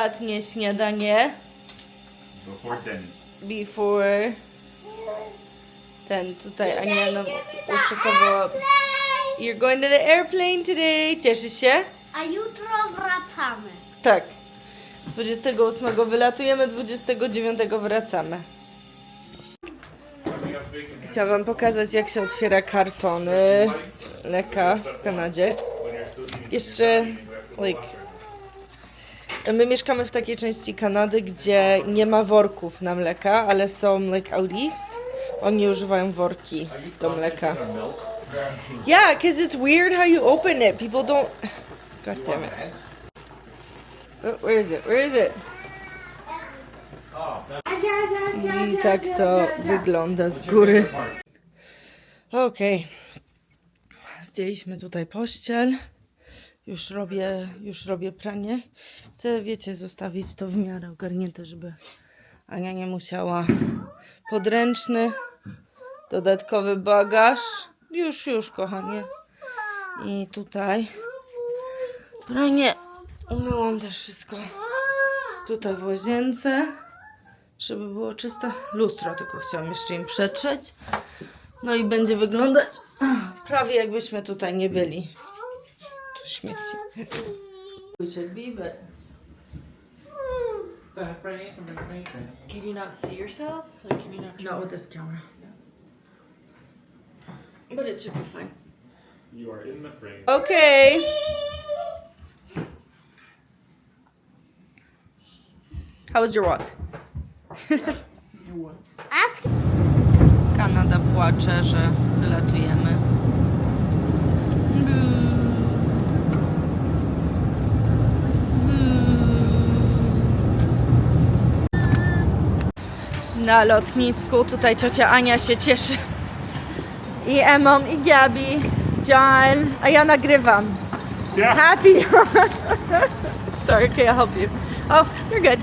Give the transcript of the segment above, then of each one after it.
ostatnie śniadanie Before Denny's. before ten tutaj Ania nam uszykowała. You're going to the airplane today. Cieszysz się? A jutro wracamy. Tak. 28 wylatujemy, 29 wracamy. Chciałam pokazać, jak się otwiera kartony leka w Kanadzie. Jeszcze, like, my mieszkamy w takiej części Kanady, gdzie nie ma worków na mleka, ale są out east. Oni używają worki do mleka. Yeah, because it's weird how you open it. People don't. God damn it. Oh, Where is it? Where is it? I tak to wygląda z góry. Okej. Zdjęliśmy tutaj pościel. Już robię, już robię pranie. Chcę, wiecie, zostawić to w miarę ogarnięte, żeby Ania nie musiała. Podręczny, dodatkowy bagaż. Już, już, kochanie. I tutaj pranie. Umyłam też wszystko tutaj w łazience, żeby było czyste. Lustro tylko chciałam jeszcze im przetrzeć. No i będzie wyglądać prawie jakbyśmy tutaj nie byli. Tu śmieci. We should be, but hmm. Can you not see yourself? Like, can you not turn not with this camera. But it should be fine. You are in the frame. Okay. How was your walk? Ask Kanada płacze, że wylatujemy. Na lotnisku tutaj ciocia Ania się cieszy. I Emom, i Gabi, John, a ja nagrywam. Yeah. Happy! Sorry, okay, I'll help you. Oh, you're good.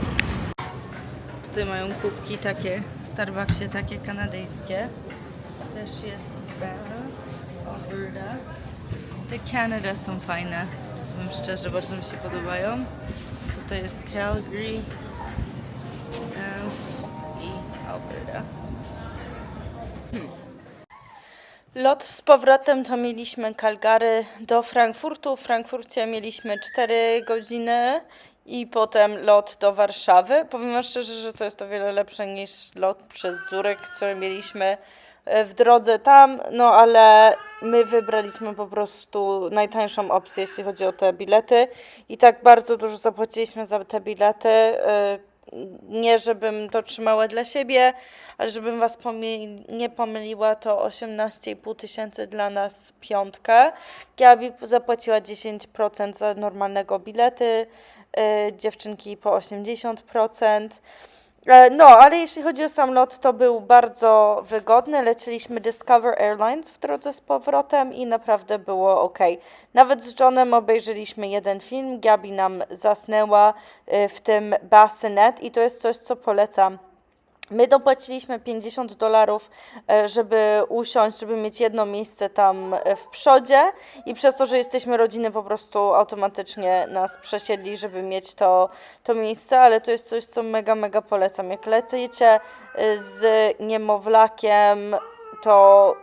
Tutaj mają kubki takie w Starbucksie, takie kanadyjskie. Też jest Alberta. Te Canada są fajne. Powiem szczerze, bardzo mi się podobają. Tutaj jest Calgary i Alberta. Hmm. Lot z powrotem to mieliśmy Calgary do Frankfurtu. W Frankfurcie mieliśmy 4 godziny i potem lot do Warszawy. Powiem szczerze, że to jest o wiele lepsze niż lot przez Zurek, który mieliśmy e, w drodze tam, no ale my wybraliśmy po prostu najtańszą opcję, jeśli chodzi o te bilety i tak bardzo dużo zapłaciliśmy za te bilety. Nie, żebym to trzymała dla siebie, ale żebym was nie pomyliła, to 18,5 tysięcy dla nas piątkę. Gabi zapłaciła 10% za normalnego bilety, y, dziewczynki po 80%. E, No, ale jeśli chodzi o sam lot, to był bardzo wygodny. Lecieliśmy Discover Airlines w drodze z powrotem i naprawdę było ok. Nawet z Johnem obejrzeliśmy jeden film. Gabi nam zasnęła y, w tym Bassinet i to jest coś, co polecam. My dopłaciliśmy 50 dolarów, e, żeby usiąść, żeby mieć jedno miejsce tam e, w przodzie i przez to, że jesteśmy rodziny, po prostu automatycznie nas przesiedli, żeby mieć to, to miejsce, ale to jest coś, co mega, mega polecam. Jak lececie e, z niemowlakiem, to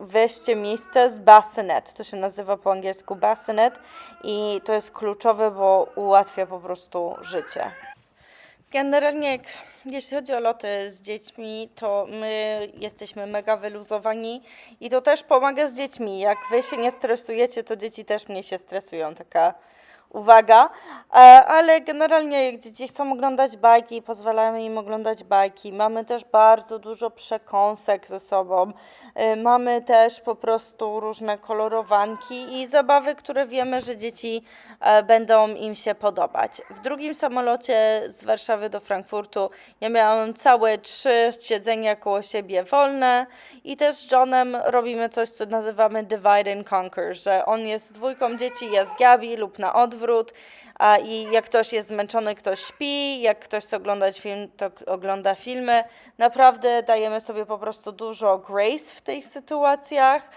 weźcie miejsce z bassinet. To się nazywa po angielsku bassinet i to jest kluczowe, bo ułatwia po prostu życie. Generalnie, jeśli chodzi o loty z dziećmi, to my jesteśmy mega wyluzowani i to też pomaga z dziećmi. Jak wy się nie stresujecie, to dzieci też mnie się stresują. Taka uwaga. E, Ale generalnie, jak dzieci chcą oglądać bajki, pozwalamy im oglądać bajki. Mamy też bardzo dużo przekąsek ze sobą. E, Mamy też po prostu różne kolorowanki i zabawy, które wiemy, że dzieci e, będą im się podobać. W drugim samolocie z Warszawy do Frankfurtu ja miałam całe trzy siedzenia koło siebie wolne i też z Johnem robimy coś, co nazywamy divide and conquer, że on jest dwójką dzieci, ja z Gabi lub na odwrót a i jak ktoś jest zmęczony, ktoś śpi, jak ktoś chce oglądać film, to ogląda filmy. Naprawdę dajemy sobie po prostu dużo grace w tych sytuacjach.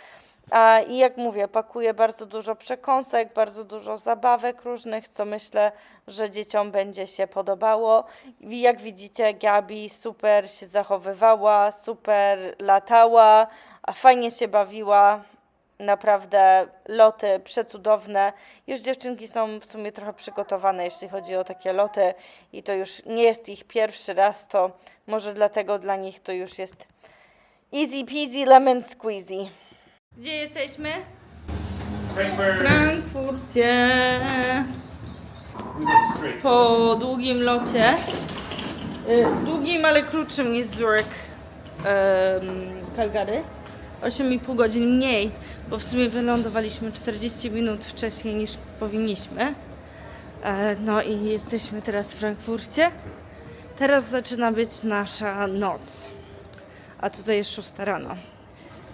A, I jak mówię, pakuję bardzo dużo przekąsek, bardzo dużo zabawek różnych, co myślę, że dzieciom będzie się podobało. I jak widzicie, Gabi super się zachowywała, super latała, a fajnie się bawiła. Naprawdę loty przecudowne. Już dziewczynki są w sumie trochę przygotowane, jeśli chodzi o takie loty, i to już nie jest ich pierwszy raz, to może dlatego dla nich to już jest easy peasy lemon squeezy. Gdzie jesteśmy? Frankfurt. Frankfurcie. Po długim locie. Y, Długim, ale krótszym niż Zurich um, Calgary. 8,5 godzin mniej, bo w sumie wylądowaliśmy 40 minut wcześniej niż powinniśmy. E, No i jesteśmy teraz w Frankfurcie. Teraz zaczyna być nasza noc. A tutaj jest 6 rano.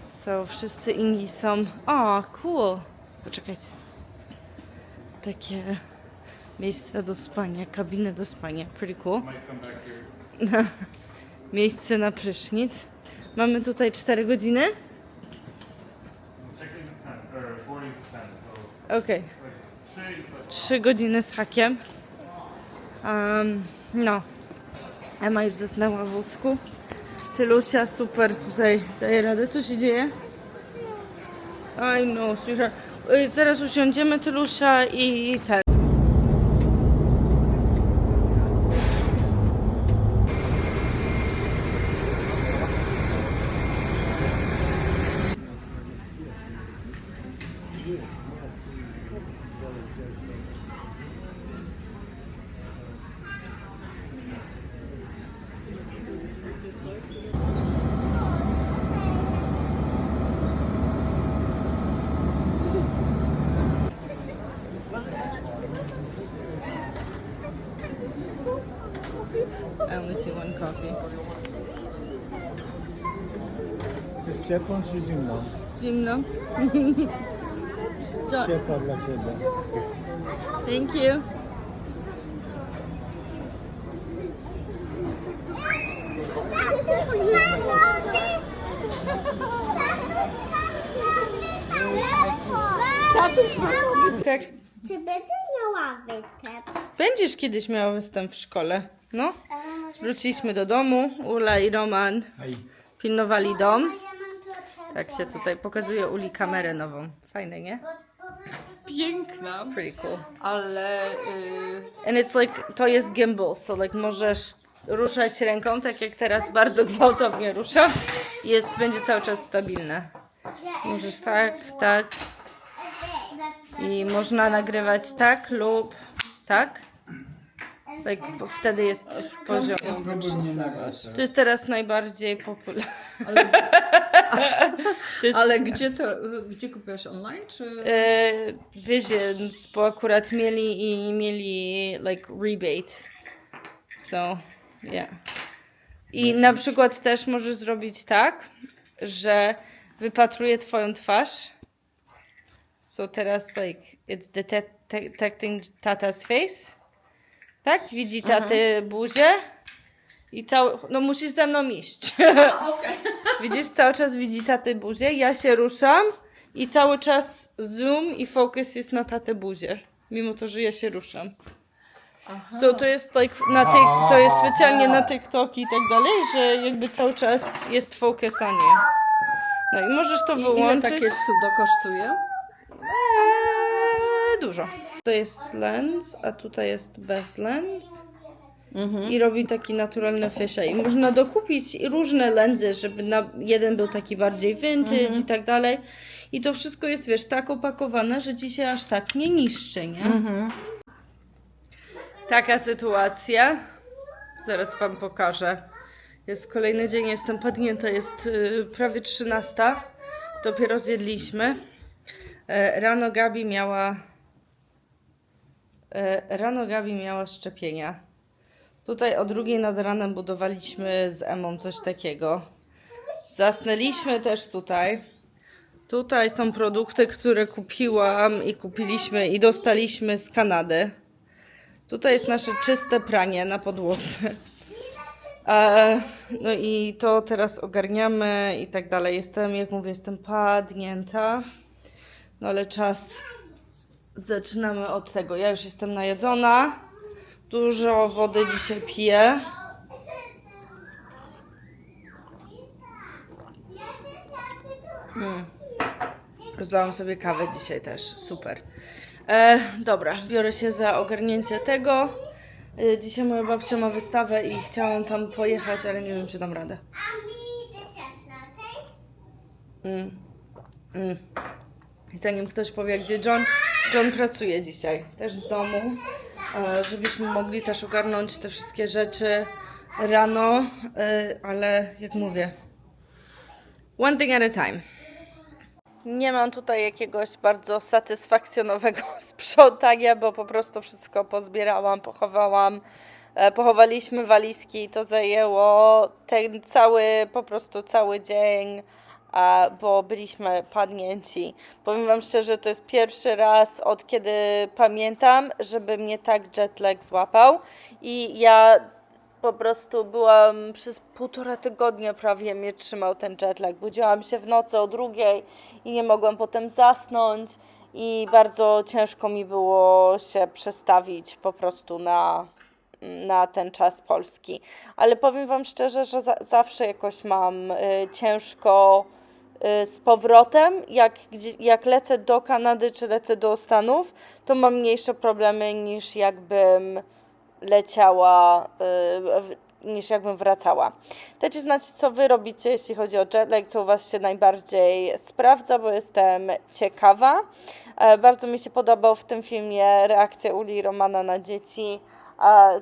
So wszyscy inni są. O, cool. Poczekajcie. Takie miejsca do spania, kabiny do spania. Pretty cool. Miejsce na prysznic. Mamy tutaj 4 godziny. Check-in at 10, or boarding at 10, so Okej. 3 godziny z hakiem. Um, no. Ema już zasnęła w wózku. Tylusia super tutaj daje radę. Co się dzieje? I know, słyszę. Ej, Zaraz usiądziemy Tylusia i ten. I only see one coffee. Just check on Jimno. Jimno. Jo- Ciepła dla Ciebie. Thank you. Tatuś ma Tak. Czy będę miała wytep? Będziesz kiedyś miała występ w szkole. No. Wróciliśmy do domu. Ula i Roman pilnowali dom. Tak się tutaj pokazuje Uli kamerę nową. Fajne, nie? Piękna. Pretty cool. Ale y, And it's like, to jest gimbal, so like możesz ruszać ręką, tak jak teraz bardzo gwałtownie ruszam. Jest, będzie cały czas stabilne. Możesz tak, tak i można nagrywać tak lub tak. Like, bo wtedy jest z poziomu. To jest teraz najbardziej popularne. To jest ale gdzie to, gdzie kupiłaś online, czy? e, Visions, bo akurat mieli i mieli like rebate. So, yeah. I na przykład też możesz zrobić tak, że wypatruje twoją twarz. So teraz like it's dete- detecting tata's face. Tak? Widzi taty buzię. I cały, no musisz ze mną iść. Widzisz, cały czas widzi taty buzię, ja się ruszam i cały czas zoom i focus jest na tatę buzię. Mimo to, że ja się ruszam. So to jest like na to jest specjalnie na TikTok i tak dalej, że jakby cały czas jest focus on you. No i możesz to I ile wyłączyć. takie cudo kosztuje? Eee, dużo. To jest lens, a tutaj jest bez lens. I robi taki naturalny fisheye. I można dokupić różne lensy, żeby na, jeden był taki bardziej vintage i tak dalej. I to wszystko jest, wiesz, tak opakowane, że ci się aż tak nie niszczy, nie? Taka sytuacja. Zaraz wam pokażę. Jest kolejny dzień, jestem padnięta, jest y, prawie 13. Dopiero zjedliśmy. E, Rano Gabi miała. e, Rano Gabi miała szczepienia. Tutaj o drugiej nad ranem budowaliśmy z Emą coś takiego. Zasnęliśmy też tutaj. Tutaj są produkty, które kupiłam i kupiliśmy i dostaliśmy z Kanady. Tutaj jest nasze czyste pranie na podłodze. No i to teraz ogarniamy i tak dalej. Jestem, jak mówię, jestem padnięta. No ale czas. Zaczynamy od tego. Ja już jestem najedzona. Dużo wody dzisiaj piję. Mm. Rozlałam sobie kawę dzisiaj też. Super. E, dobra, biorę się za ogarnięcie tego. E, dzisiaj moja babcia ma wystawę i chciałam tam pojechać, ale nie wiem, czy dam radę. Mm. Mm. Zanim ktoś powie, gdzie John, John pracuje dzisiaj też z domu, żebyśmy mogli też ogarnąć te wszystkie rzeczy rano, e, ale jak mówię, one thing at a time. Nie mam tutaj jakiegoś bardzo satysfakcjonowego sprzątania, bo po prostu wszystko pozbierałam, pochowałam. E, Pochowaliśmy walizki, to zajęło ten cały, po prostu cały dzień, bo byliśmy padnięci. Powiem Wam szczerze, to jest pierwszy raz od kiedy pamiętam, żeby mnie tak jetlag złapał i ja po prostu byłam przez półtora tygodnia prawie mnie trzymał ten jetlag. Budziłam się w nocy o drugiej i nie mogłam potem zasnąć i bardzo ciężko mi było się przestawić po prostu na, na ten czas polski. Ale powiem Wam szczerze, że za, zawsze jakoś mam y, ciężko z powrotem. Jak, jak lecę do Kanady czy lecę do Stanów, to mam mniejsze problemy niż jakbym leciała, y, niż jakbym wracała. Dajcie znać, co Wy robicie, jeśli chodzi o jetlag, co u Was się najbardziej sprawdza, bo jestem ciekawa. E, Bardzo mi się podobał w tym filmie reakcja Uli i Romana na dzieci.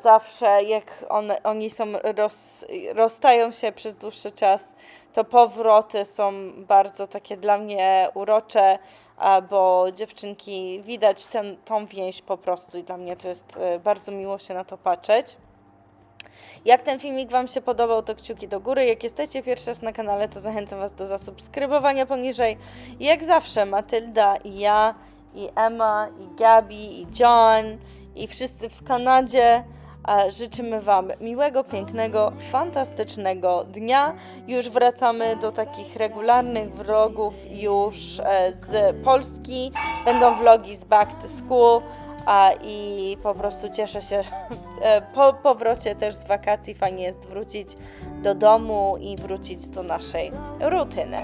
Zawsze jak one, oni są roz, rozstają się przez dłuższy czas, to powroty są bardzo takie dla mnie urocze, bo dziewczynki widać ten, tą więź po prostu i dla mnie to jest e, bardzo miło się na to patrzeć. Jak ten filmik Wam się podobał, to kciuki do góry. Jak jesteście pierwszy raz na kanale, to zachęcam Was do zasubskrybowania poniżej. Jak zawsze, Matylda i ja, i Emma, i Gabi, i John, i wszyscy w Kanadzie e, życzymy Wam miłego, pięknego, fantastycznego dnia. Już wracamy do takich regularnych vlogów już e, z Polski. Będą vlogi z Back to School. A, I po prostu cieszę się e, po powrocie też z wakacji. Fajnie jest wrócić do domu i wrócić do naszej rutyny.